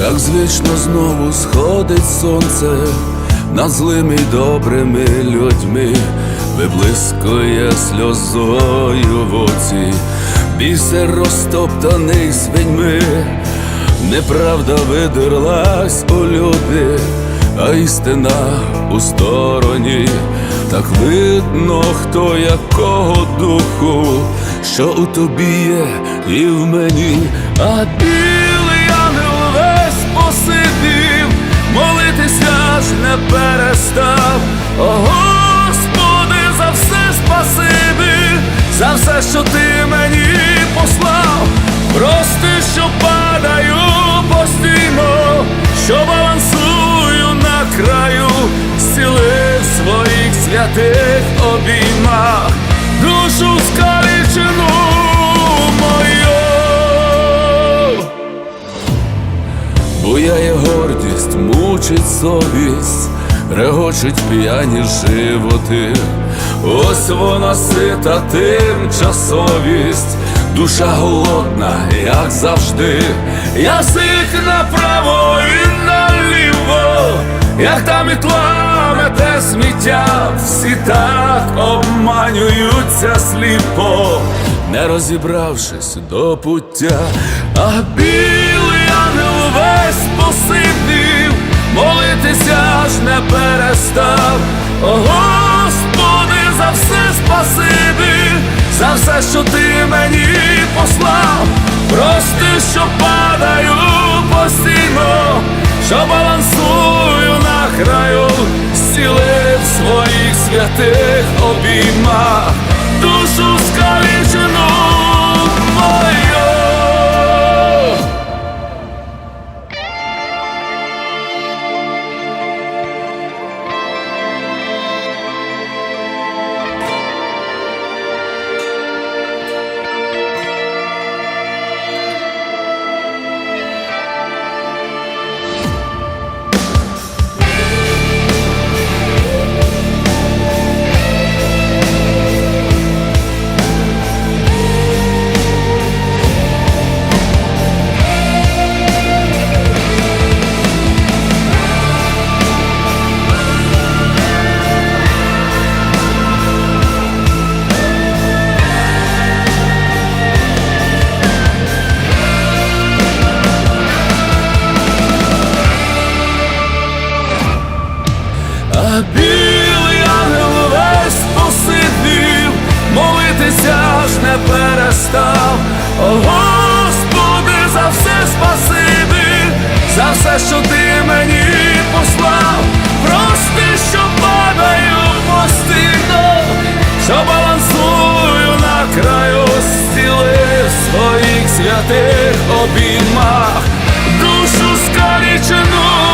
як звично знову сходить сонце над злими добрими людьми, виблискує сльозою в оці, бісер розтоптаний свиньми, неправда видерлась у люди, а істина у стороні. Так видно, хто якого духу, що у тобі є і в мені, а білий молитися ж не перестав. О, Господи, за все спасибі, за все, що ти мені послав. Прости, що падаю постійно, що балансую на краю, зцілив своїх святих обіймах, душу скалічену мучить совість, регочуть п'яні животи. Ось вона сита тимчасовість, душа голодна, як завжди, язик направо і наліво, як та мітла мете сміття, всі так обманюються сліпо, не розібравшись до пуття, а білий ангел весь посидів, Господи, за все спасибі, за все, що ти мені послав. Прости, що падаю постійно, що балансую на краю, зцілив своїх святих обіймах, білий ангел весь посидів, молитися ж не перестав, О, Господи, за все спасибі, за все, що ти мені послав, прости, що падаю постійно, що балансую на краю стіли своїх святих обіймах, душу скалічену.